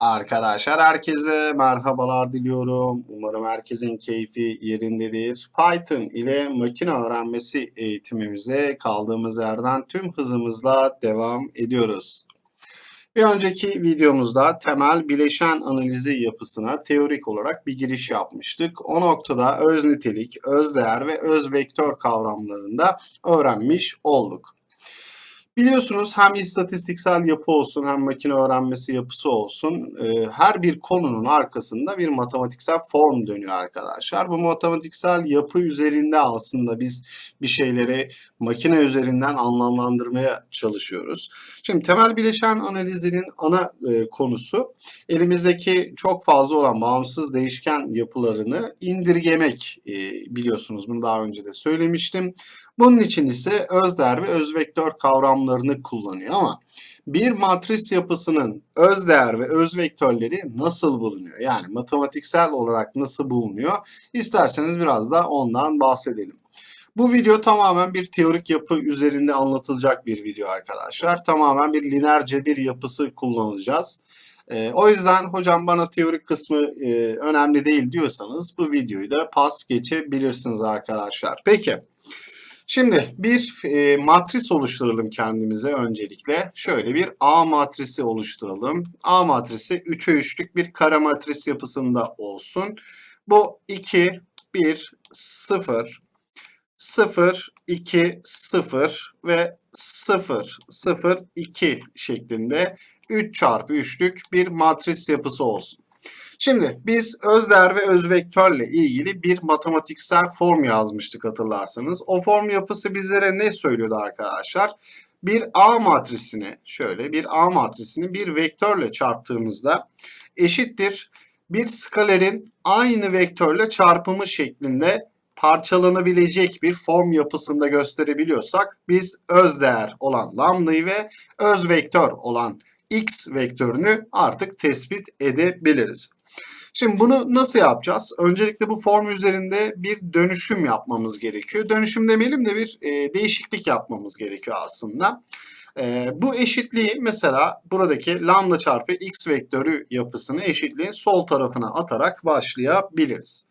Arkadaşlar herkese merhabalar diliyorum. Umarım herkesin keyfi yerindedir. Python ile makine öğrenmesi eğitimimize kaldığımız yerden tüm hızımızla devam ediyoruz. Bir önceki videomuzda temel bileşen analizi yapısına teorik olarak bir giriş yapmıştık. O noktada öz nitelik, öz değer ve öz vektör kavramlarında öğrenmiş olduk. Biliyorsunuz hem istatistiksel yapı olsun hem makine öğrenmesi yapısı olsun e, her bir konunun arkasında bir matematiksel form dönüyor arkadaşlar. Bu matematiksel yapı üzerinde aslında biz bir şeyleri makine üzerinden anlamlandırmaya çalışıyoruz. Şimdi temel bileşen analizinin ana e, konusu elimizdeki çok fazla olan bağımsız değişken yapılarını indirgemek e, biliyorsunuz bunu daha önce de söylemiştim. Bunun için ise özdeğer ve özvektör kavramlarını kullanıyor ama bir matris yapısının özdeğer ve özvektörleri nasıl bulunuyor? Yani matematiksel olarak nasıl bulunuyor? İsterseniz biraz da ondan bahsedelim. Bu video tamamen bir teorik yapı üzerinde anlatılacak bir video arkadaşlar. Tamamen bir lineer cebir yapısı kullanacağız. E, o yüzden hocam bana teorik kısmı e, önemli değil diyorsanız bu videoyu da pas geçebilirsiniz arkadaşlar. Peki. Şimdi bir e, matris oluşturalım kendimize öncelikle. Şöyle bir A matrisi oluşturalım. A matrisi 3'e 3'lük bir kare matris yapısında olsun. Bu 2, 1, 0, 0, 2, 0 ve 0, 0, 2 şeklinde 3 çarpı 3'lük bir matris yapısı olsun. Şimdi biz özdeğer ve özvektörle ilgili bir matematiksel form yazmıştık hatırlarsanız. O form yapısı bizlere ne söylüyordu arkadaşlar? Bir A matrisini şöyle bir A matrisini bir vektörle çarptığımızda eşittir bir skalerin aynı vektörle çarpımı şeklinde parçalanabilecek bir form yapısında gösterebiliyorsak biz özdeğer olan lambdayı ve öz vektör olan x vektörünü artık tespit edebiliriz. Şimdi bunu nasıl yapacağız? Öncelikle bu form üzerinde bir dönüşüm yapmamız gerekiyor. Dönüşüm demeyelim de bir e, değişiklik yapmamız gerekiyor aslında. E, bu eşitliği mesela buradaki lambda çarpı x vektörü yapısını eşitliğin sol tarafına atarak başlayabiliriz.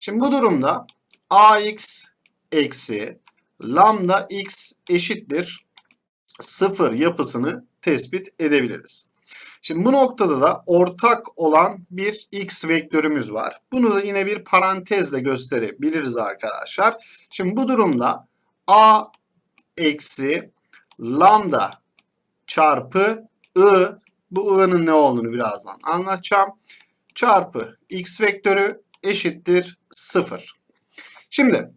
Şimdi bu durumda ax eksi lambda x eşittir 0 yapısını tespit edebiliriz. Şimdi bu noktada da ortak olan bir x vektörümüz var. Bunu da yine bir parantezle gösterebiliriz arkadaşlar. Şimdi bu durumda a eksi lambda çarpı i bu i'nin ne olduğunu birazdan anlatacağım. Çarpı x vektörü eşittir 0. Şimdi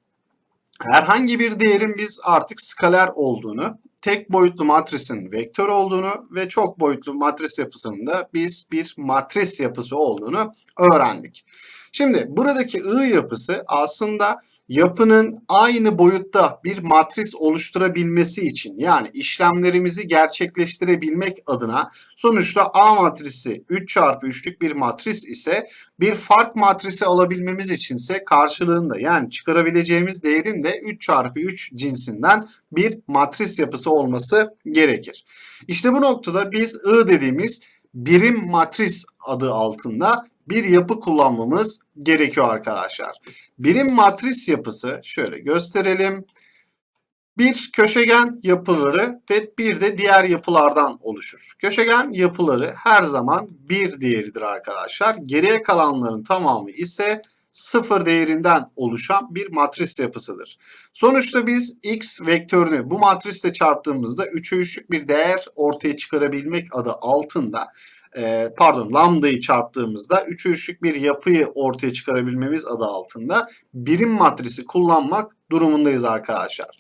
herhangi bir değerin biz artık skaler olduğunu tek boyutlu matrisin vektör olduğunu ve çok boyutlu matris yapısının da biz bir matris yapısı olduğunu öğrendik. Şimdi buradaki I yapısı aslında yapının aynı boyutta bir matris oluşturabilmesi için yani işlemlerimizi gerçekleştirebilmek adına sonuçta A matrisi 3 çarpı 3'lük bir matris ise bir fark matrisi alabilmemiz içinse karşılığında yani çıkarabileceğimiz değerin de 3 çarpı 3 cinsinden bir matris yapısı olması gerekir. İşte bu noktada biz I dediğimiz birim matris adı altında bir yapı kullanmamız gerekiyor arkadaşlar. Birim matris yapısı şöyle gösterelim. Bir köşegen yapıları ve bir de diğer yapılardan oluşur. Köşegen yapıları her zaman bir değeridir arkadaşlar. Geriye kalanların tamamı ise sıfır değerinden oluşan bir matris yapısıdır. Sonuçta biz x vektörünü bu matrisle çarptığımızda 3'e 3'lük bir değer ortaya çıkarabilmek adı altında e, pardon lambdayı çarptığımızda 3'e 3'lük bir yapıyı ortaya çıkarabilmemiz adı altında birim matrisi kullanmak durumundayız arkadaşlar.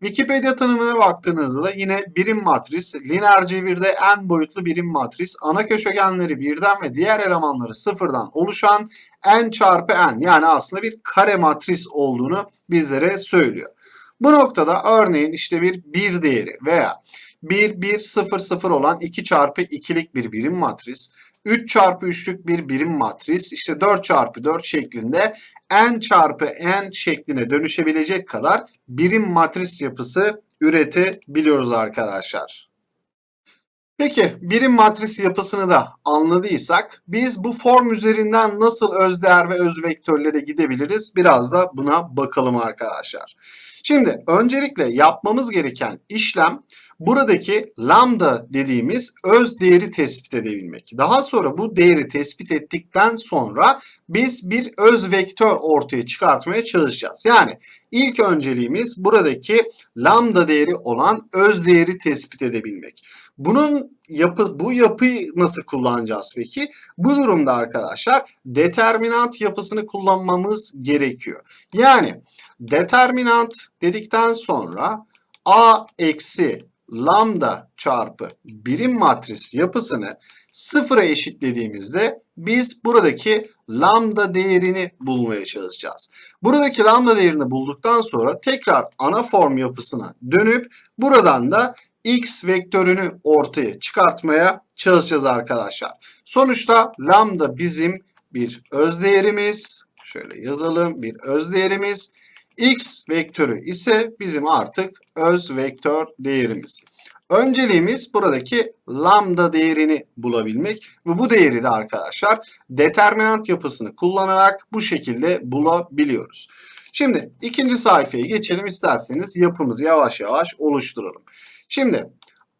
Wikipedia tanımına baktığınızda da yine birim matris, lineer cebirde en boyutlu birim matris, ana köşegenleri birden ve diğer elemanları sıfırdan oluşan n çarpı n yani aslında bir kare matris olduğunu bizlere söylüyor. Bu noktada örneğin işte bir bir değeri veya 1, 1, 0, 0 olan 2 çarpı 2'lik bir birim matris. 3 çarpı 3'lük bir birim matris. işte 4 çarpı 4 şeklinde n çarpı n şekline dönüşebilecek kadar birim matris yapısı üretebiliyoruz arkadaşlar. Peki birim matris yapısını da anladıysak biz bu form üzerinden nasıl özdeğer ve öz vektörlere gidebiliriz? Biraz da buna bakalım arkadaşlar. Şimdi öncelikle yapmamız gereken işlem buradaki lambda dediğimiz öz değeri tespit edebilmek. Daha sonra bu değeri tespit ettikten sonra biz bir öz vektör ortaya çıkartmaya çalışacağız. Yani ilk önceliğimiz buradaki lambda değeri olan öz değeri tespit edebilmek. Bunun yapı bu yapıyı nasıl kullanacağız peki? Bu durumda arkadaşlar determinant yapısını kullanmamız gerekiyor. Yani determinant dedikten sonra a eksi lambda çarpı birim matris yapısını sıfıra eşitlediğimizde biz buradaki lambda değerini bulmaya çalışacağız. Buradaki lambda değerini bulduktan sonra tekrar ana form yapısına dönüp buradan da x vektörünü ortaya çıkartmaya çalışacağız arkadaşlar. Sonuçta lambda bizim bir öz değerimiz. Şöyle yazalım bir öz değerimiz. X vektörü ise bizim artık öz vektör değerimiz. Önceliğimiz buradaki lambda değerini bulabilmek ve bu değeri de arkadaşlar determinant yapısını kullanarak bu şekilde bulabiliyoruz. Şimdi ikinci sayfaya geçelim isterseniz yapımızı yavaş yavaş oluşturalım. Şimdi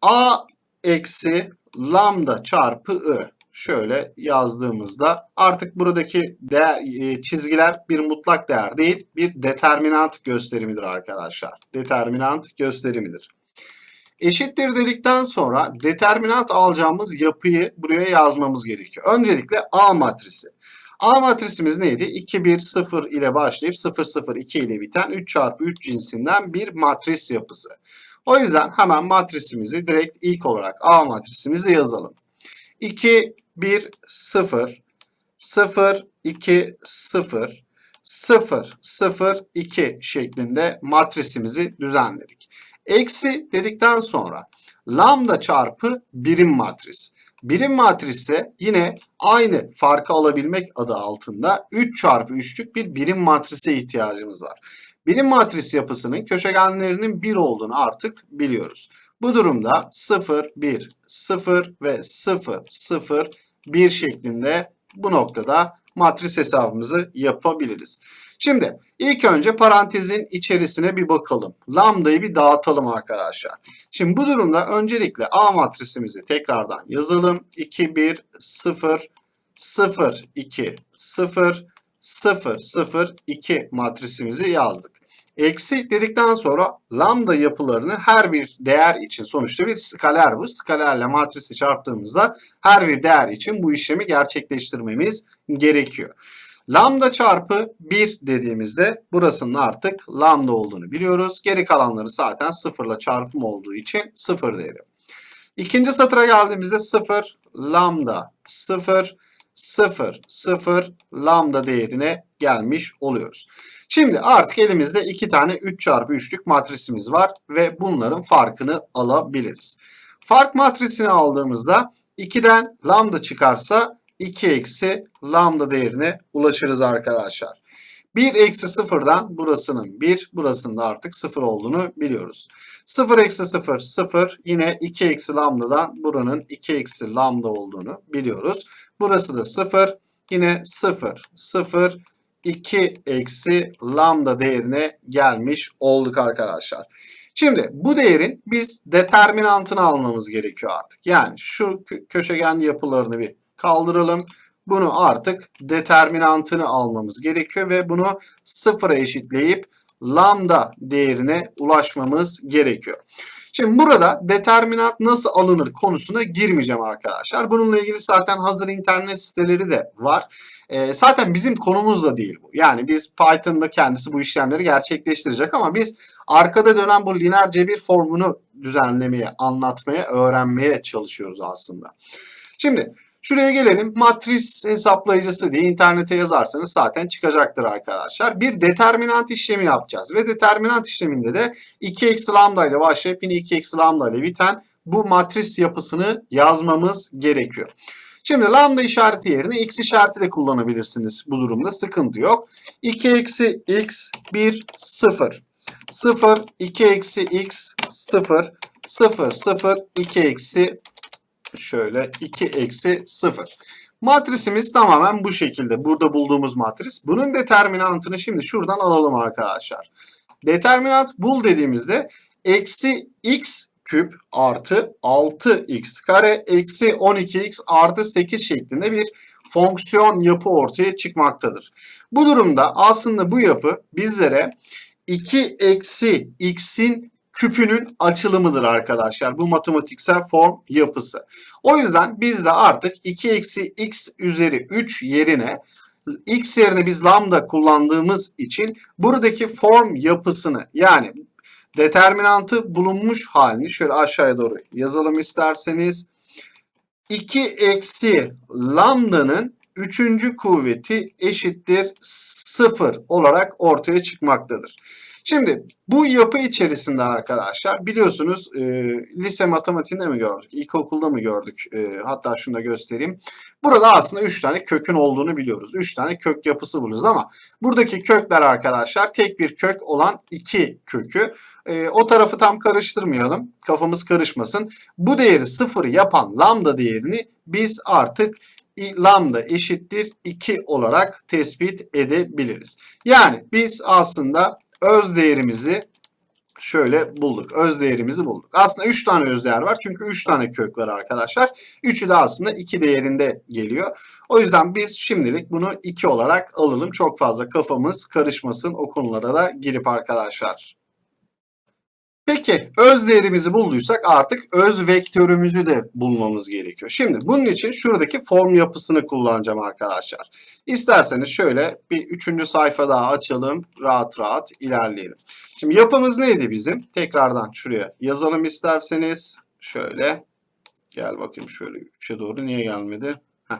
a eksi lambda çarpı i şöyle yazdığımızda artık buradaki değer, e, çizgiler bir mutlak değer değil bir determinant gösterimidir arkadaşlar. Determinant gösterimidir. Eşittir dedikten sonra determinant alacağımız yapıyı buraya yazmamız gerekiyor. Öncelikle A matrisi. A matrisimiz neydi? 2, 1, 0 ile başlayıp 0, 0, 2 ile biten 3 çarpı 3 cinsinden bir matris yapısı. O yüzden hemen matrisimizi direkt ilk olarak A matrisimizi yazalım. 2, 1, 0, 0, 2, 0, 0, 0, 2 şeklinde matrisimizi düzenledik. Eksi dedikten sonra lambda çarpı birim matris. Birim matrisse yine aynı farkı alabilmek adı altında 3 çarpı 3'lük bir birim matrise ihtiyacımız var. Birim matris yapısının köşegenlerinin 1 olduğunu artık biliyoruz. Bu durumda 0, 1, 0 ve 0, 0, 1 şeklinde bu noktada matris hesabımızı yapabiliriz. Şimdi ilk önce parantezin içerisine bir bakalım. Lambdayı bir dağıtalım arkadaşlar. Şimdi bu durumda öncelikle A matrisimizi tekrardan yazalım. 2, 1, 0, 0, 2, 0, 0, 0, 2 matrisimizi yazdık. Eksi dedikten sonra lambda yapılarını her bir değer için sonuçta bir skaler bu. Skalerle matrisi çarptığımızda her bir değer için bu işlemi gerçekleştirmemiz gerekiyor. Lambda çarpı 1 dediğimizde burasının artık lambda olduğunu biliyoruz. Geri kalanları zaten sıfırla çarpım olduğu için sıfır değeri. İkinci satıra geldiğimizde 0 lambda 0 0 0 lambda değerine gelmiş oluyoruz. Şimdi artık elimizde iki tane 3 çarpı 3'lük matrisimiz var ve bunların farkını alabiliriz. Fark matrisini aldığımızda 2'den lambda çıkarsa 2 eksi lambda değerine ulaşırız arkadaşlar. 1 eksi 0'dan burasının 1, burasının da artık 0 olduğunu biliyoruz. 0 eksi 0, 0. Yine 2 eksi lambdadan buranın 2 eksi lambda olduğunu biliyoruz. Burası da 0. Yine 0, 0, 2 eksi lambda değerine gelmiş olduk arkadaşlar. Şimdi bu değerin biz determinantını almamız gerekiyor artık. Yani şu köşegen yapılarını bir kaldıralım. Bunu artık determinantını almamız gerekiyor ve bunu sıfıra eşitleyip lambda değerine ulaşmamız gerekiyor. Şimdi burada determinant nasıl alınır konusuna girmeyeceğim arkadaşlar. Bununla ilgili zaten hazır internet siteleri de var. E, zaten bizim konumuz da değil bu. Yani biz Python'da kendisi bu işlemleri gerçekleştirecek ama biz arkada dönen bu lineer cebir formunu düzenlemeye, anlatmaya, öğrenmeye çalışıyoruz aslında. Şimdi Şuraya gelelim. Matris hesaplayıcısı diye internete yazarsanız zaten çıkacaktır arkadaşlar. Bir determinant işlemi yapacağız. Ve determinant işleminde de 2 eksi lambda ile başlayıp yine 2 eksi lambda ile biten bu matris yapısını yazmamız gerekiyor. Şimdi lambda işareti yerine x işareti de kullanabilirsiniz bu durumda. Sıkıntı yok. 2 eksi x 1 0. 0 2 eksi x 0 0 0 2 eksi Şöyle 2 eksi 0. Matrisimiz tamamen bu şekilde. Burada bulduğumuz matris. Bunun determinantını şimdi şuradan alalım arkadaşlar. Determinant bul dediğimizde eksi x küp artı 6x kare eksi 12x artı 8 şeklinde bir fonksiyon yapı ortaya çıkmaktadır. Bu durumda aslında bu yapı bizlere 2 eksi x'in küpünün açılımıdır arkadaşlar. Bu matematiksel form yapısı. O yüzden biz de artık 2 eksi x üzeri 3 yerine x yerine biz lambda kullandığımız için buradaki form yapısını yani determinantı bulunmuş halini şöyle aşağıya doğru yazalım isterseniz. 2 eksi lambdanın üçüncü kuvveti eşittir 0 olarak ortaya çıkmaktadır. Şimdi bu yapı içerisinde arkadaşlar biliyorsunuz e, lise matematiğinde mi gördük, ilkokulda mı gördük? E, hatta şunu da göstereyim. Burada aslında 3 tane kökün olduğunu biliyoruz. 3 tane kök yapısı buluyoruz ama buradaki kökler arkadaşlar tek bir kök olan 2 kökü. E, o tarafı tam karıştırmayalım. Kafamız karışmasın. Bu değeri 0 yapan lambda değerini biz artık lambda eşittir 2 olarak tespit edebiliriz. Yani biz aslında öz değerimizi şöyle bulduk. Öz değerimizi bulduk. Aslında 3 tane öz değer var. Çünkü 3 tane kök var arkadaşlar. Üçü de aslında 2 değerinde geliyor. O yüzden biz şimdilik bunu 2 olarak alalım. Çok fazla kafamız karışmasın o konulara da girip arkadaşlar. Peki öz değerimizi bulduysak artık öz vektörümüzü de bulmamız gerekiyor. Şimdi bunun için şuradaki form yapısını kullanacağım arkadaşlar. İsterseniz şöyle bir üçüncü sayfa daha açalım. Rahat rahat ilerleyelim. Şimdi yapımız neydi bizim? Tekrardan şuraya yazalım isterseniz. Şöyle gel bakayım şöyle 3'e doğru niye gelmedi? Heh.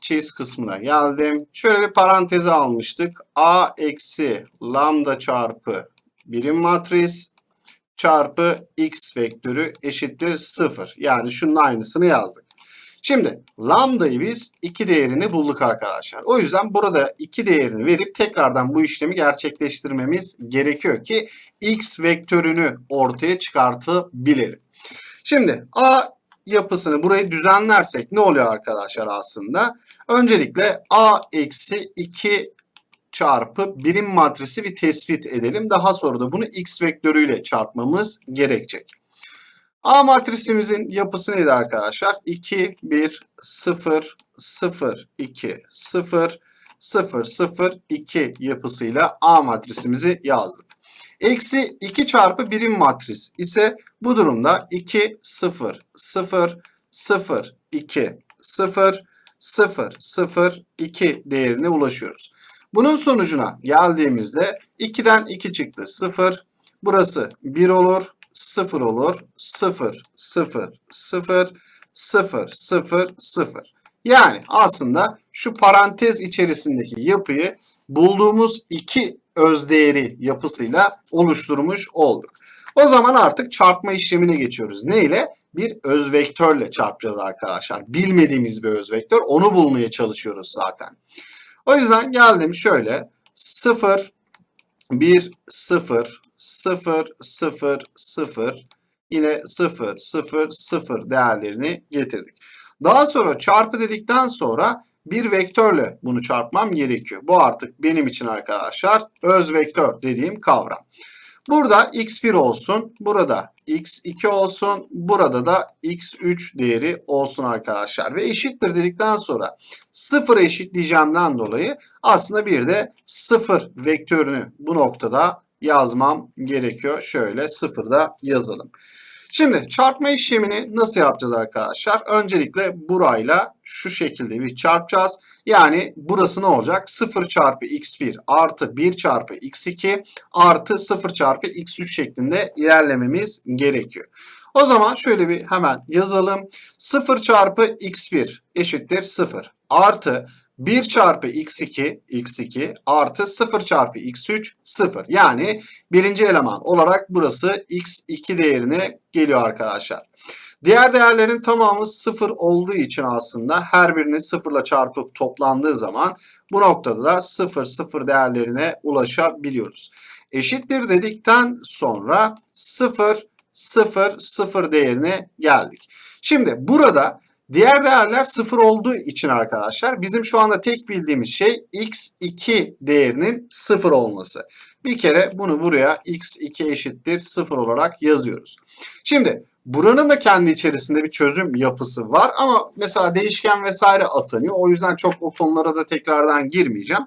Çiz kısmına geldim. Şöyle bir paranteze almıştık. A eksi lambda çarpı birim matris çarpı x vektörü eşittir 0. Yani şunun aynısını yazdık. Şimdi lambdayı biz 2 değerini bulduk arkadaşlar. O yüzden burada 2 değerini verip tekrardan bu işlemi gerçekleştirmemiz gerekiyor ki x vektörünü ortaya çıkartabilelim. Şimdi a yapısını burayı düzenlersek ne oluyor arkadaşlar aslında? Öncelikle a eksi 2 çarpı birim matrisi bir tespit edelim. Daha sonra da bunu x vektörüyle çarpmamız gerekecek. A matrisimizin yapısı neydi arkadaşlar? 2, 1, 0, 0, 2, 0, 0, 0, 2 yapısıyla A matrisimizi yazdık. Eksi 2 çarpı birim matris ise bu durumda 2, 0, 0, 0, 2, 0, 0, 0, 2 değerine ulaşıyoruz. Bunun sonucuna geldiğimizde 2'den 2 çıktı 0. Burası 1 olur, 0 olur, 0, 0, 0, 0, 0, 0. Yani aslında şu parantez içerisindeki yapıyı bulduğumuz iki özdeğeri yapısıyla oluşturmuş olduk. O zaman artık çarpma işlemine geçiyoruz. Ne ile? Bir öz vektörle çarpacağız arkadaşlar. Bilmediğimiz bir öz vektör. Onu bulmaya çalışıyoruz zaten. O yüzden geldim şöyle 0, 1, 0, 0, 0, 0, yine 0, 0, 0 değerlerini getirdik. Daha sonra çarpı dedikten sonra bir vektörle bunu çarpmam gerekiyor. Bu artık benim için arkadaşlar öz vektör dediğim kavram. Burada x1 olsun, burada x2 olsun, burada da x3 değeri olsun arkadaşlar. Ve eşittir dedikten sonra 0 eşitleyeceğimden dolayı aslında bir de 0 vektörünü bu noktada yazmam gerekiyor. Şöyle 0'da yazalım. Şimdi çarpma işlemini nasıl yapacağız arkadaşlar? Öncelikle burayla şu şekilde bir çarpacağız. Yani burası ne olacak? 0 çarpı x1 artı 1 çarpı x2 artı 0 çarpı x3 şeklinde ilerlememiz gerekiyor. O zaman şöyle bir hemen yazalım. 0 çarpı x1 eşittir 0 artı 1 çarpı x2 x2 artı 0 çarpı x3 0. Yani birinci eleman olarak burası x2 değerine geliyor arkadaşlar. Diğer değerlerin tamamı 0 olduğu için aslında her birini 0 ile çarpıp toplandığı zaman bu noktada da 0 0 değerlerine ulaşabiliyoruz. Eşittir dedikten sonra 0 0 0 değerine geldik. Şimdi burada diğer değerler sıfır olduğu için arkadaşlar bizim şu anda tek bildiğimiz şey x2 değerinin sıfır olması. Bir kere bunu buraya x2 eşittir sıfır olarak yazıyoruz. Şimdi buranın da kendi içerisinde bir çözüm yapısı var ama mesela değişken vesaire atanıyor. O yüzden çok o konulara da tekrardan girmeyeceğim.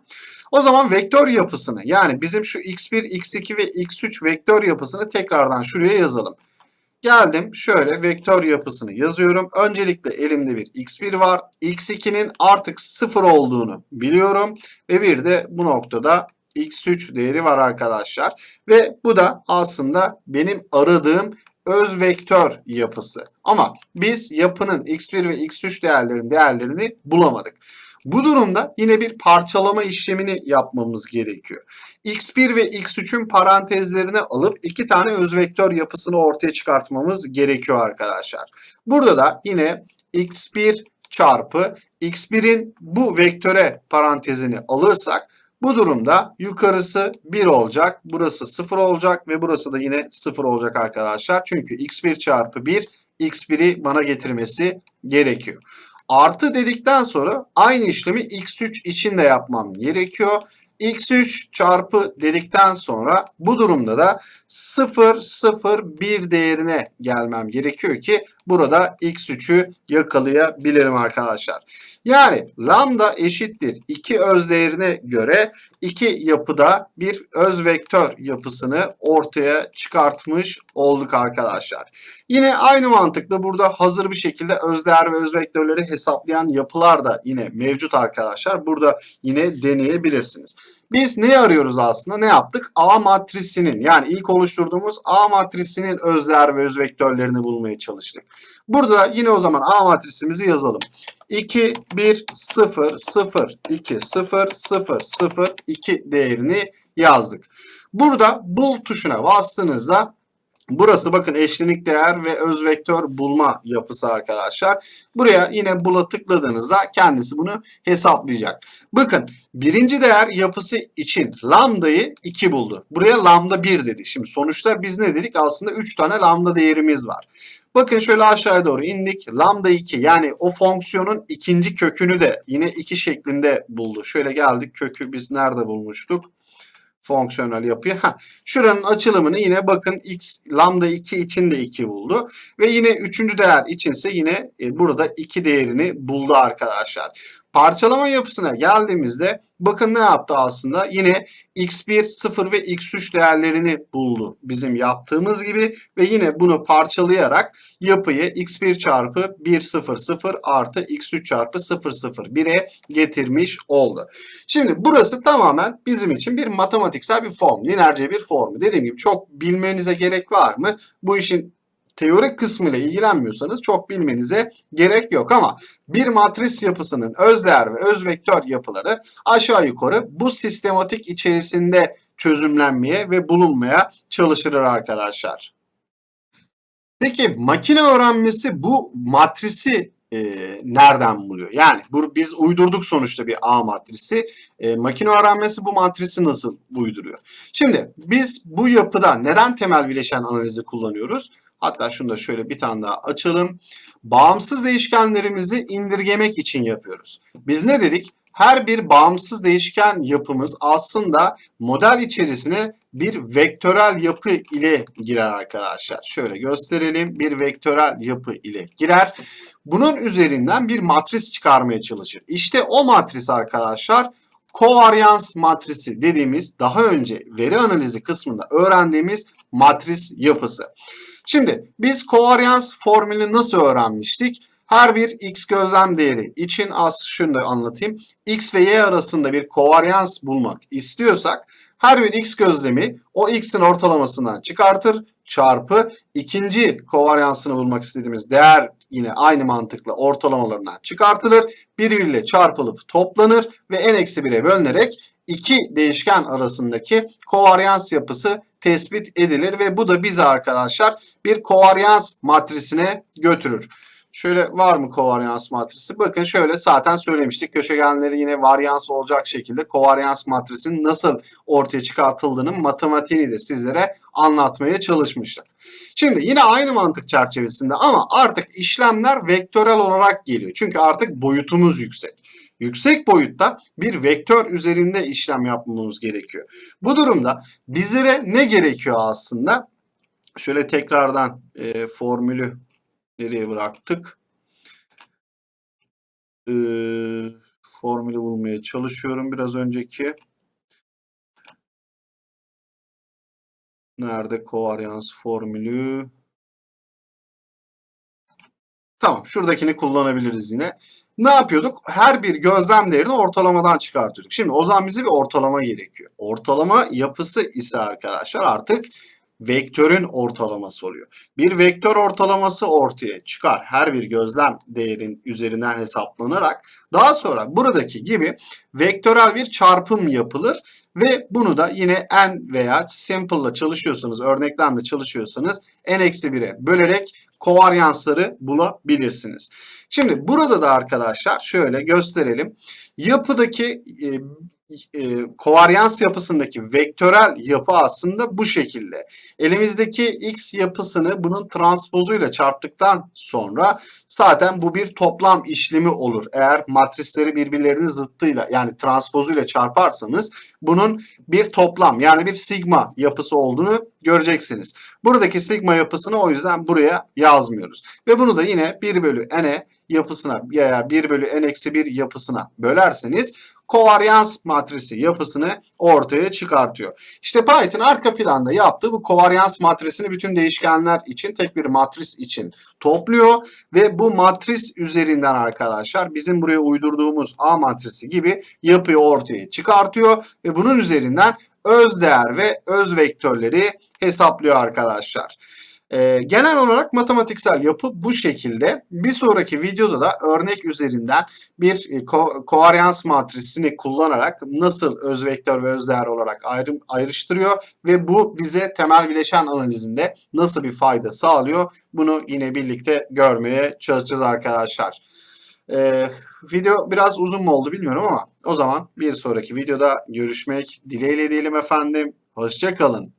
O zaman vektör yapısını yani bizim şu x1, x2 ve x3 vektör yapısını tekrardan şuraya yazalım. Geldim şöyle vektör yapısını yazıyorum. Öncelikle elimde bir x1 var. x2'nin artık 0 olduğunu biliyorum. Ve bir de bu noktada x3 değeri var arkadaşlar. Ve bu da aslında benim aradığım öz vektör yapısı. Ama biz yapının x1 ve x3 değerlerin değerlerini bulamadık. Bu durumda yine bir parçalama işlemini yapmamız gerekiyor. x1 ve x3'ün parantezlerini alıp iki tane öz vektör yapısını ortaya çıkartmamız gerekiyor arkadaşlar. Burada da yine x1 çarpı x1'in bu vektöre parantezini alırsak bu durumda yukarısı 1 olacak, burası 0 olacak ve burası da yine 0 olacak arkadaşlar. Çünkü x1 çarpı 1 x1'i bana getirmesi gerekiyor. Artı dedikten sonra aynı işlemi x3 için de yapmam gerekiyor. x3 çarpı dedikten sonra bu durumda da 0, 0, 1 değerine gelmem gerekiyor ki burada x3'ü yakalayabilirim arkadaşlar. Yani lambda eşittir 2 öz değerine göre iki yapıda bir öz vektör yapısını ortaya çıkartmış olduk arkadaşlar. Yine aynı mantıkla burada hazır bir şekilde öz değer ve öz vektörleri hesaplayan yapılar da yine mevcut arkadaşlar. Burada yine deneyebilirsiniz. Biz ne arıyoruz aslında? Ne yaptık? A matrisinin yani ilk oluşturduğumuz A matrisinin öz değer ve öz vektörlerini bulmaya çalıştık. Burada yine o zaman A matrisimizi yazalım. 2, 1, 0, 0, 2, 0, 0, 0, 2 değerini yazdık. Burada bul tuşuna bastığınızda Burası bakın eşlenik değer ve öz vektör bulma yapısı arkadaşlar. Buraya yine bula tıkladığınızda kendisi bunu hesaplayacak. Bakın birinci değer yapısı için lambdayı 2 buldu. Buraya lambda 1 dedi. Şimdi sonuçta biz ne dedik? Aslında 3 tane lambda değerimiz var. Bakın şöyle aşağıya doğru indik. Lambda 2 yani o fonksiyonun ikinci kökünü de yine 2 şeklinde buldu. Şöyle geldik kökü biz nerede bulmuştuk? Fonksiyonel yapıyı. Ha, şuranın açılımını yine bakın x lambda 2 için de 2 buldu. Ve yine üçüncü değer içinse yine e, burada 2 değerini buldu arkadaşlar. Parçalama yapısına geldiğimizde bakın ne yaptı aslında? Yine x1, 0 ve x3 değerlerini buldu. Bizim yaptığımız gibi ve yine bunu parçalayarak yapıyı x1 çarpı 1, 0, 0 artı x3 çarpı 0, 0, 1'e getirmiş oldu. Şimdi burası tamamen bizim için bir matematiksel bir form. Linerce bir form. Dediğim gibi çok bilmenize gerek var mı? Bu işin teorik kısmıyla ilgilenmiyorsanız çok bilmenize gerek yok ama bir matris yapısının öz değer ve öz vektör yapıları aşağı yukarı bu sistematik içerisinde çözümlenmeye ve bulunmaya çalışılır arkadaşlar. Peki makine öğrenmesi bu matrisi e, nereden buluyor? Yani bu, biz uydurduk sonuçta bir A matrisi. E, makine öğrenmesi bu matrisi nasıl uyduruyor? Şimdi biz bu yapıda neden temel bileşen analizi kullanıyoruz? Hatta şunu da şöyle bir tane daha açalım. Bağımsız değişkenlerimizi indirgemek için yapıyoruz. Biz ne dedik? Her bir bağımsız değişken yapımız aslında model içerisine bir vektörel yapı ile girer arkadaşlar. Şöyle gösterelim. Bir vektörel yapı ile girer. Bunun üzerinden bir matris çıkarmaya çalışır. İşte o matris arkadaşlar kovaryans matrisi dediğimiz daha önce veri analizi kısmında öğrendiğimiz matris yapısı. Şimdi biz kovaryans formülünü nasıl öğrenmiştik? Her bir x gözlem değeri için az şunu da anlatayım. x ve y arasında bir kovaryans bulmak istiyorsak her bir x gözlemi o x'in ortalamasından çıkartır çarpı ikinci kovaryansını bulmak istediğimiz değer yine aynı mantıkla ortalamalarından çıkartılır. Birbiriyle çarpılıp toplanır ve n eksi 1'e bölünerek iki değişken arasındaki kovaryans yapısı tespit edilir ve bu da bizi arkadaşlar bir kovaryans matrisine götürür. Şöyle var mı kovaryans matrisi? Bakın şöyle zaten söylemiştik. Köşegenleri yine varyans olacak şekilde kovaryans matrisinin nasıl ortaya çıkartıldığının matematiğini de sizlere anlatmaya çalışmıştık. Şimdi yine aynı mantık çerçevesinde ama artık işlemler vektörel olarak geliyor. Çünkü artık boyutumuz yüksek. Yüksek boyutta bir vektör üzerinde işlem yapmamız gerekiyor. Bu durumda bizlere ne gerekiyor aslında? Şöyle tekrardan e, formülü nereye bıraktık? E, formülü bulmaya çalışıyorum biraz önceki. Nerede kovaryans formülü? Tamam şuradakini kullanabiliriz yine. Ne yapıyorduk? Her bir gözlem değerini ortalamadan çıkartıyorduk. Şimdi o zaman bize bir ortalama gerekiyor. Ortalama yapısı ise arkadaşlar artık vektörün ortalaması oluyor. Bir vektör ortalaması ortaya çıkar. Her bir gözlem değerin üzerinden hesaplanarak daha sonra buradaki gibi vektörel bir çarpım yapılır ve bunu da yine n veya simple ile çalışıyorsanız, örneklemle çalışıyorsanız n-1'e bölerek kovaryansları bulabilirsiniz. Şimdi burada da arkadaşlar şöyle gösterelim. Yapıdaki e, e, kovaryans yapısındaki vektörel yapı aslında bu şekilde. Elimizdeki x yapısını bunun transpozuyla çarptıktan sonra zaten bu bir toplam işlemi olur. Eğer matrisleri birbirlerinin zıttıyla yani transpozuyla çarparsanız bunun bir toplam yani bir sigma yapısı olduğunu göreceksiniz. Buradaki sigma yapısını o yüzden buraya yazmıyoruz. Ve bunu da yine 1 bölü n'e yapısına veya 1 bölü n-1 yapısına bölerseniz kovaryans matrisi yapısını ortaya çıkartıyor. İşte Python arka planda yaptığı bu kovaryans matrisini bütün değişkenler için tek bir matris için topluyor ve bu matris üzerinden arkadaşlar bizim buraya uydurduğumuz A matrisi gibi yapıyı ortaya çıkartıyor ve bunun üzerinden öz değer ve öz vektörleri hesaplıyor arkadaşlar. Ee, genel olarak matematiksel yapı bu şekilde. Bir sonraki videoda da örnek üzerinden bir e, ko kovaryans matrisini kullanarak nasıl öz vektör ve öz değer olarak ayrım, ayrıştırıyor ve bu bize temel bileşen analizinde nasıl bir fayda sağlıyor bunu yine birlikte görmeye çalışacağız arkadaşlar. Ee, video biraz uzun mu oldu bilmiyorum ama o zaman bir sonraki videoda görüşmek dileğiyle diyelim efendim. Hoşçakalın.